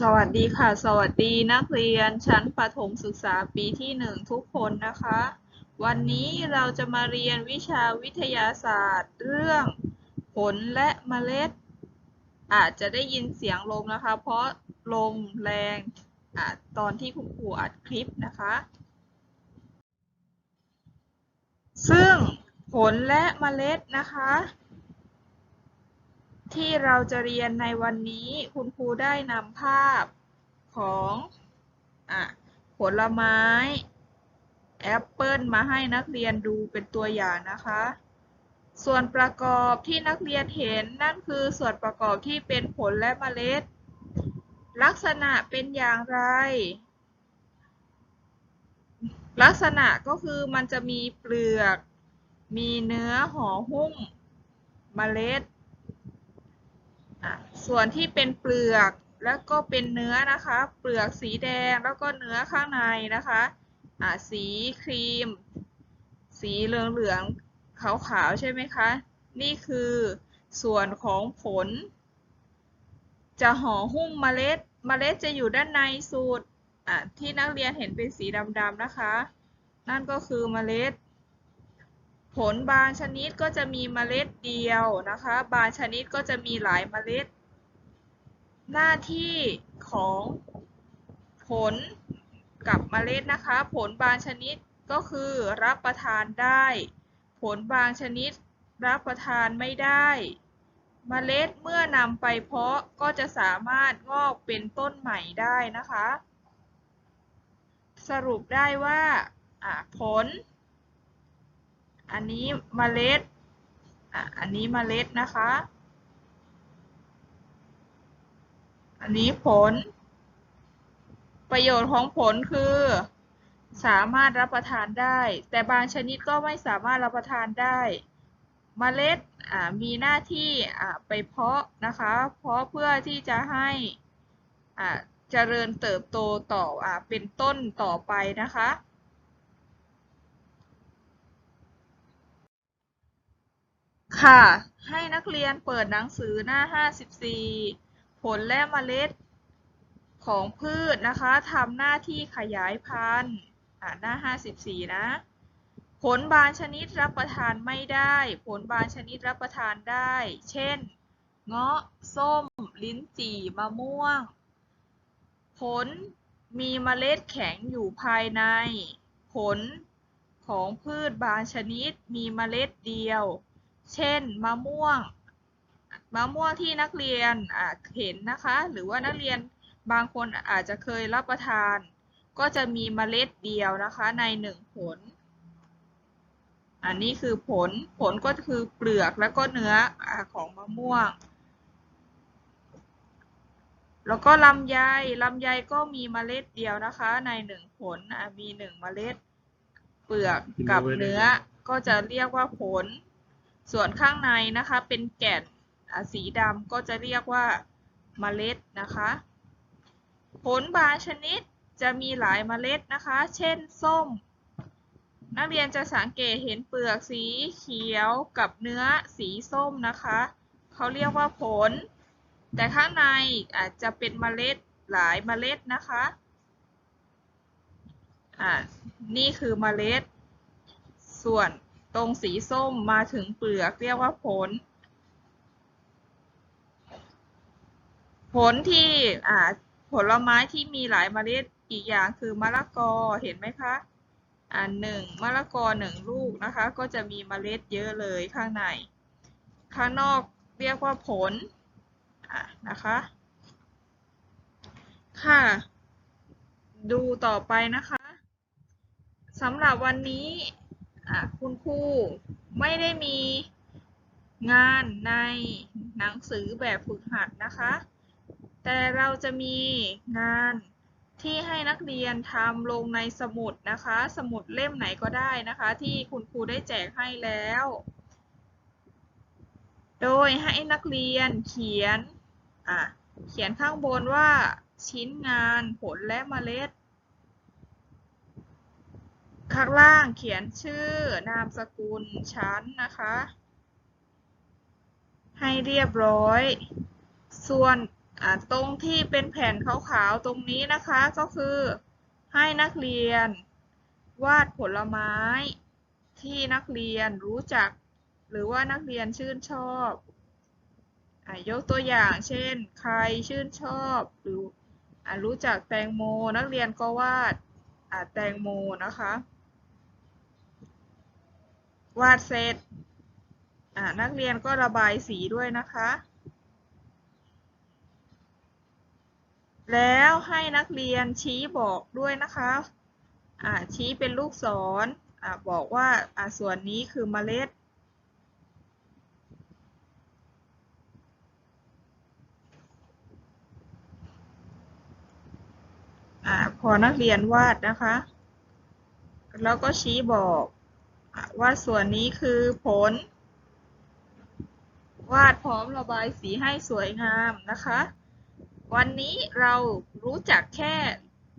สวัสดีค่ะ สวัสดีนักเรียนชั้นประถมศึกษาปีที่หนึ่งทุกคนนะคะ วันนี้เราจะมาเรียนวิชาวิทยาศาสตร์ เรื่องผลและเมล็ด อาจจะได้ยินเสียงลมนะคะ เพราะลมแรงอตอนที่คุณครูอัดคลิปนะคะ ซึ่งผลและเมล็ดนะคะ ที่เราจะเรียนในวันนี้คุณครูได้นำภาพของอผลไม้แอปเปิลมาให้นักเรียนดูเป็นตัวอย่างนะคะ ส่วนประกอบที่นักเรียนเห็นนั่นคือส่วนประกอบที่เป็นผลและเมล็ด ลักษณะเป็นอย่างไร ลักษณะก็คือมันจะมีเปลือก มีเนื้อห่อหุ้มเมล็ด ส่วนที่เป็นเปลือกแล้วก็เป็นเนื้อนะคะ เปลือกสีแดงแล้วก็เนื้อข้างในนะคะอะสีครีม สีเหลืองเหลืองขาวๆใช่ไหมคะ นี่คือส่วนของผล จะห่อหุ้มเมล็ด เมล็ดจะอยู่ด้านในสุดอะที่นักเรียนเห็นเป็นสีดำๆนะคะ นั่นก็คือเมล็ด ผลบางชนิดก็จะมีเมล็ดเดียวนะคะ บางชนิดก็จะมีหลายเมล็ด หน้าที่ของผลกับเมล็ดนะคะ ผลบางชนิดก็คือรับประทานได้ ผลบางชนิดรับประทานไม่ได้เมล็ดเมื่อนำไปเพาะก็จะสามารถงอกเป็นต้นใหม่ได้นะคะ สรุปได้ว่าผล อันนี้เมล็ดออันนี้เมล็ดนะคะ อันนี้ผล ประโยชน์ของผลคือ สามารถรับประทานได้ แต่บางชนิดก็ไม่สามารถรับประทานได้เมล็ดมีหน้าที่ไปเพาะนะคะ เพาะเพื่อที่จะให้เจริญเติบโตต่ออเป็นต้นต่อไปนะคะ ค่ะ ให้นักเรียนเปิดหนังสือหน้า 54 ผลและเมล็ดของพืชนะคะทำหน้าที่ขยายพันธุ์อ่าหน้า 54 นะ ผลบางชนิดรับประทานไม่ได้ ผลบางชนิดรับประทานได้ เช่น เงาะ ส้ม ลิ้นจี่ มะม่วง ผลมีเมล็ดแข็งอยู่ภายใน ผลของพืชบางชนิดมีเมล็ดเดียว เช่น มะม่วง มะม่วงที่นักเรียนเห็นนะคะ หรือว่านักเรียนบางคนอาจจะเคยรับประทาน ก็จะมีเมล็ดเดียวนะคะในหนึ่งผล อันนี้คือผลผลก็คือเปลือกแล้วก็เนื้ออของมะม่วง แล้วก็ลำไยลำไยก็มีเมล็ดเดียวนะคะในหนึ่งผลมีหนึ่งเมล็ด เปลือกกับเนื้อก็จะเรียกว่าผล ส่วนข้างในนะคะเป็นแก่น สีดำก็จะเรียกว่าเมล็ดนะคะ ผลบางชนิดจะมีหลายเมล็ดนะคะ เช่นส้ม นักเรียนจะสังเกตเห็นเปลือกสีเขียวกับเนื้อสีส้มนะคะ เขาเรียกว่าผล แต่ข้างในอาจจะเป็นเมล็ดหลายเมล็ดนะคะอ่านี่คือเมล็ด ส่วนตรงสีส้มมาถึงเปลือกเรียกว่าผล ผลที่อ่าผลไม้ที่มีหลายเมล็ดอีกอย่างคือมะละกอเห็นไหมคะอ่าหนึ่งมะละกอหนึ่งลูกนะคะ ก็จะมีเมล็ดเยอะเลยข้างใน ข้างนอกเรียกว่าผลอ่านะคะ ค่ะ ดูต่อไปนะคะสำหรับวันนี้คุณครูไม่ได้มีงานในหนังสือแบบฝึกหัดนะคะ แต่เราจะมีงานที่ให้นักเรียนทำลงในสมุดนะคะ สมุดเล่มไหนก็ได้นะคะ ที่คุณครูได้แจกให้แล้ว โดยให้นักเรียนเขียนอะเขียนข้างบนว่าชิ้นงานผลและเมล็ด ข้างล่างเขียนชื่อนามสกุลชั้นนะคะ ให้เรียบร้อย ส่วน ตรงที่เป็นแผ่นขาวๆตรงนี้นะคะก็คือให้นักเรียน วาดผลไม้ ที่นักเรียนรู้จัก หรือว่านักเรียนชื่นชอบอยกตัวอย่างเช่น ใครชื่นชอบหรืออรู้จักแตงโม นักเรียนก็วาดแตงโมนะคะ วาดเสร็จนักเรียนก็ระบายสีด้วยนะคะ แล้วให้นักเรียนชี้บอกด้วยนะคะอ่าชี้เป็นลูกศรอ่าบอกว่าอ่าส่วนนี้คือเมล็ด อ่าพอนักเรียนวาดนะคะ แล้วก็ชี้บอกอว่าส่วนนี้คือผล วาดพร้อมระบายสีให้สวยงามนะคะ วันนี้เรารู้จักแค่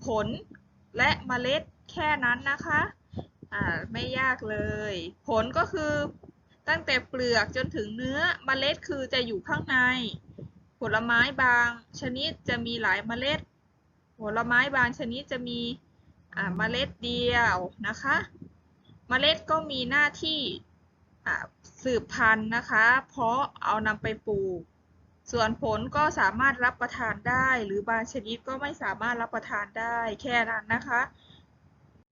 ผลและเมล็ดแค่นั้นนะคะอ่าไม่ยากเลย ผลก็คือตั้งแต่เปลือกจนถึงเนื้อเมล็ดคือจะอยู่ข้างใน ผลไม้บางชนิดจะมีหลายเมล็ด ผลไม้บางชนิดจะมีอ่าเมล็ดเดียวนะคะเมล็ดก็มีหน้าที่อ่าสืบพันธุ์นะคะ เพราะเอานำไปปลูก ส่วนผลก็สามารถรับประทานได้ หรือบางชนิดก็ไม่สามารถรับประทานได้แค่นั้นนะคะ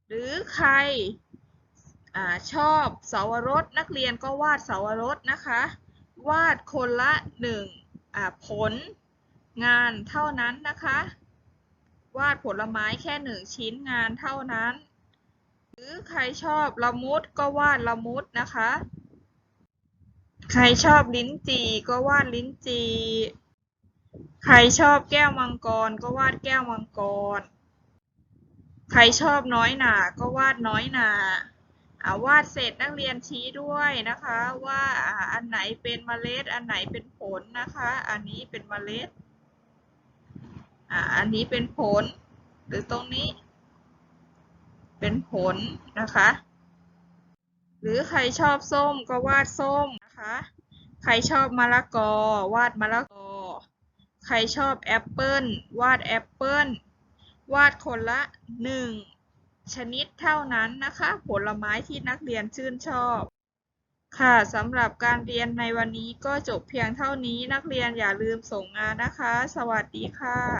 หรือใครอชอบเสาวรสนักเรียนก็วาดเสาวรสนะคะ วาดคนละหนึ่งผลงานเท่านั้นนะคะ วาดผลไม้แค่หนึ่งชิ้นงานเท่านั้น หรือใครชอบละมุดก็วาดละมุดนะคะ ใครชอบลิ้นจี่ก็วาดลิ้นจี่ ใครชอบแก้วมังกรก็วาดแก้วมังกร ใครชอบน้อยหนาก็วาดน้อยหนาอ่าวาดเสร็จนักเรียนชี้ด้วยนะคะว่าอ่าอันไหนเป็นเมล็ด อันไหนเป็นผลนะคะ อันนี้เป็นเมล็ดอ่าอันนี้เป็นผล หรือตรงนี้ เป็นผลนะคะ หรือใครชอบส้มก็วาดส้ม นะคะ ใครชอบมะละกอ วาดมะละกอ ใครชอบแอปเปิ้ลวาดแอปเปิ้ลวาดคนละหนึ่งชนิดเท่านั้นนะคะ ผลไม้ที่นักเรียนชื่นชอบ ค่ะสำหรับการเรียนในวันนี้ก็จบเพียงเท่านี้นักเรียนอย่าลืมส่งงานนะคะ สวัสดีค่ะ